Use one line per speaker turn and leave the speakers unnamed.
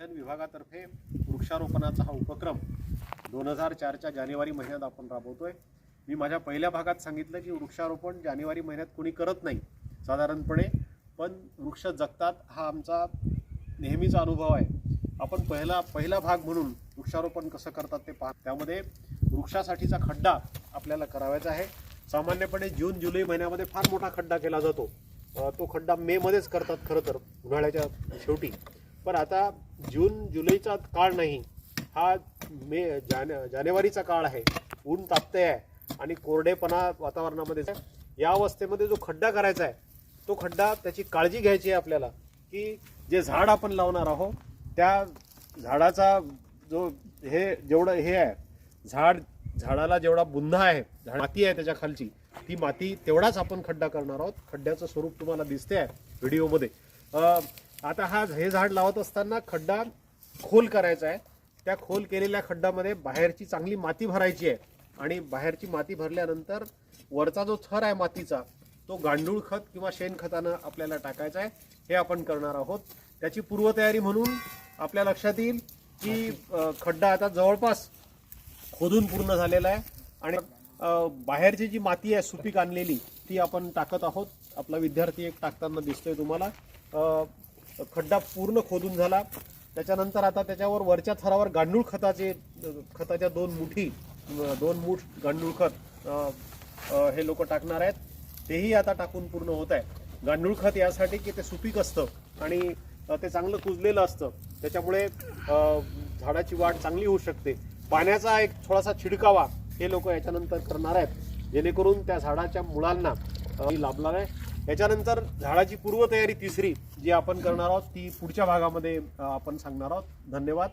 One विभागातर्फे वृक्षारोपणाचा हा उपक्रम दोन हजार चारच्या जानेवारी महिन्यात आपण राबवतोय. मी माझ्या पहिल्या भागात सांगितलं की वृक्षारोपण जानेवारी महिन्यात कोणी करत नाही साधारणपणे पण वृक्ष जगतात हा आमचा नेहमीचा अनुभव आहे. आपण पहिला पहिला भाग म्हणून वृक्षारोपण कसं करतात ते पहा त्यामध्ये वृक्षासाठीचा खड्डा आपल्याला करावायचा आहे. सामान्यपणे जून जुलै महिन्यामध्ये फार मोठा खड्डा केला जातो. तो खड्डा मेमध्येच करतात खरं तर उन्हाळ्याच्या शेवटी. पण आता जून जुलैचा काळ नाही. हा मे जाने जानेवारीचा काळ आहे. ऊन तापते आहे. आणि कोरडेपणा वातावरणामध्ये आहे. या अवस्थेमध्ये जो खड्डा करायचा आहे तो खड्डा त्याची काळजी घ्यायची आहे आपल्याला की जे झाड आपण लावणार आहोत त्या झाडाचा जो हे जेवढं हे आहे झाड झाडाला जेवढा बुंधा आहे झाड माती आहे त्याच्या खालची ती माती तेवढाच आपण खड्डा करणार आहोत. खड्ड्याचं स्वरूप तुम्हाला दिसते आहे व्हिडिओमध्ये. अं, आता हा हे झाड लावत असताना खड्डा खोल करायचा आहे. त्या खोल केलेल्या खड्ड्यामध्ये बाहेरची चांगली माती भरायची आहे. आणि बाहेरची माती भरल्यानंतर वरचा जो थर आहे मातीचा तो गांडूळ खत किंवा शेणखतानं आपल्याला टाकायचा आहे. हे आपण करणार आहोत. त्याची पूर्वतयारी म्हणून आपल्या लक्षात येईल की खड्डा आता जवळपास खोदून पूर्ण झालेला आहे. आणि बाहेरची जी माती आहे सुपीक आणलेली ती आपण टाकत आहोत. आपला विद्यार्थी एक टाकताना दिसतोय तुम्हाला. खड्डा पूर्ण खोदून झाला. त्याच्यानंतर आता त्याच्यावर वरच्या थरावर गांडूळ खताचे खताच्या दोन मुठी दोन मूठ गांडूळ खत हे लोक टाकणार आहेत. तेही आता टाकून पूर्ण होत आहे. गांडूळ खत यासाठी की ते सुपीक असतं आणि ते चांगलं कुजलेलं असतं. त्याच्यामुळे झाडाची वाढ चांगली होऊ शकते. पाण्याचा एक थोडासा छिडकावा हे लोक याच्यानंतर करणार आहेत. जेणेकरून त्या झाडाच्या मुळांना लाभणार आहे. याच्यानंतर झाडाची पूर्वतयारी तिसरी जी आपण करणार आहोत ती पुढच्या भागामध्ये आपण सांगणार आहोत. धन्यवाद.